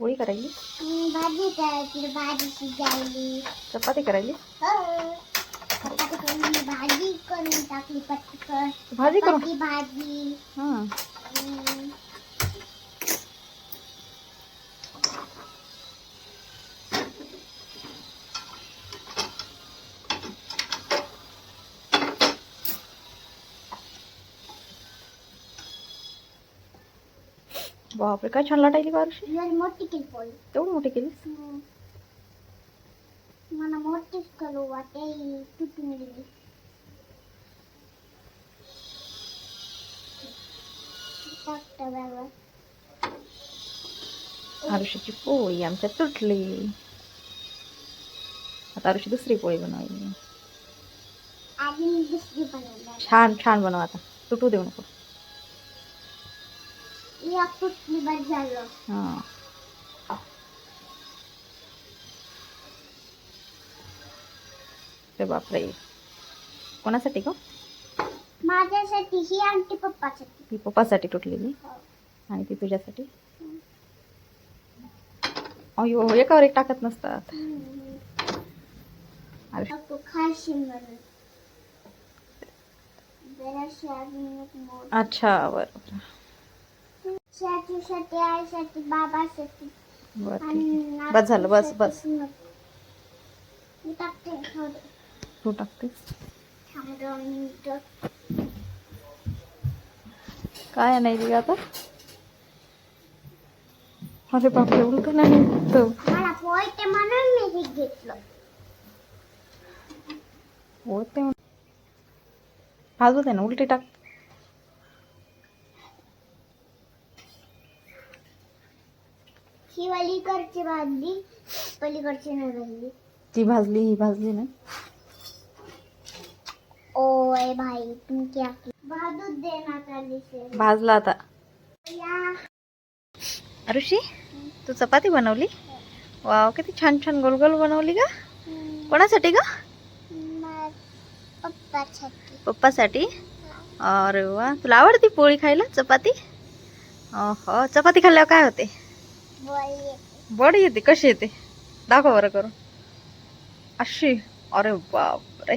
पोळी करायली? भाजी करायची भाजी शिजायली. चपाती करायली? हो. चपाती करून भाजी करून टाकली पटकन. भाजी करू चपाती भाजी. हां बापरे काय छान लाटायली बारुशी मोठी केली पोळी. तेवढी मोठी केली. मला मोठीच करू वाटे तुटून गेली. आरुषीची पोळी आमच्या तुटली. आता आरुषी दुसरी पोळी बनवणार. छान छान बनव आता. तुटू देऊ नको. हां. बापरे. कोणासाठी का माझ्यासाठी ही आमची पप्पासाठी. ती पप्पासाठी तुटलेली? आणि ती तुझ्यासाठी? अयो एकावर एक टाकत नसतात. अच्छा बरोबर साठी आईसाठी बाबासाठी बरं ठीक आणि आहे. बस झालं बस बस. मी टाकते तू टाकतेस? थांब दोन मिनिटं. काय नाही आता? अरे बापरे एवढं तर नाही तर मला पोयते म्हणून मी हे घेतलं. होत नाही भाजू दे ना उलटी टाक. ही अलीकडची भाजली. पलीकडची नाही भाजली. ती भाजली ही भाजली ना. ओय भाई तुम क्या भाजूच दे ना चाली से भाजला आता. या. अरुषी तू चपाती बनवली? वाव किती छान छान गोल गोल बनवली का कोणासाठी का पप्पासाठी. पप्पासाठी? अरे वा तुला आवडती पोळी खायला चपाती? हो चपाती खाल्ल्यावर काय होते? बडी येते कशी येते? दाखव बरं करून. अशी अरे बापरे.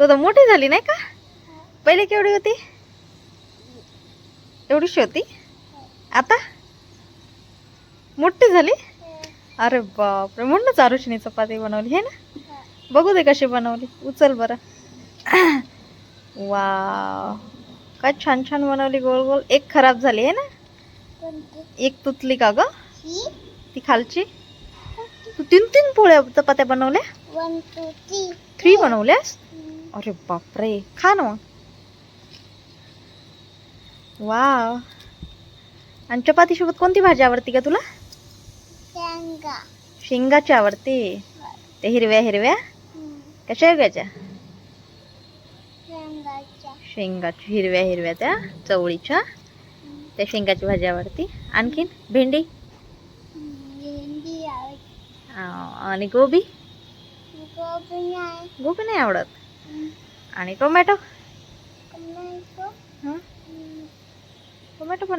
तो तर मोठी झाली नाही का? पहिले केवढी होती? एवढीशी होती? आता? मोठी झाली? अरे बापरे म्हणूनच चारुशिनी चपाती बनवली हे ना? बघू दे कशी बनवली. उचल बरं. वा काय छान छान बनवली गोल गोल. एक खराब झाली आहे ना? एक तुतली का ग? ती खालची? तू तीन तीन पोळ्या चपात्या बनवल्या? वन टू थ्री थ्री बनवल्यास? अरे बापरे. खा ना मग. वा आणि चपातीसोबत कोणती भाजी आवडती का तुला? शेंगा. शेंगाची आवडते. ते हिरव्या हिरव्या? का शेवग्याच्या शेंगाच्या. शेंगाची हिरव्या हिरव्या त्या चवळीच्या. त्या शेंगाची भाजी आवडती. आणखीन भेंडी? आणि गोबी? गोबी नाही. आवडत? आणि टोमॅटो? टोमॅटो पण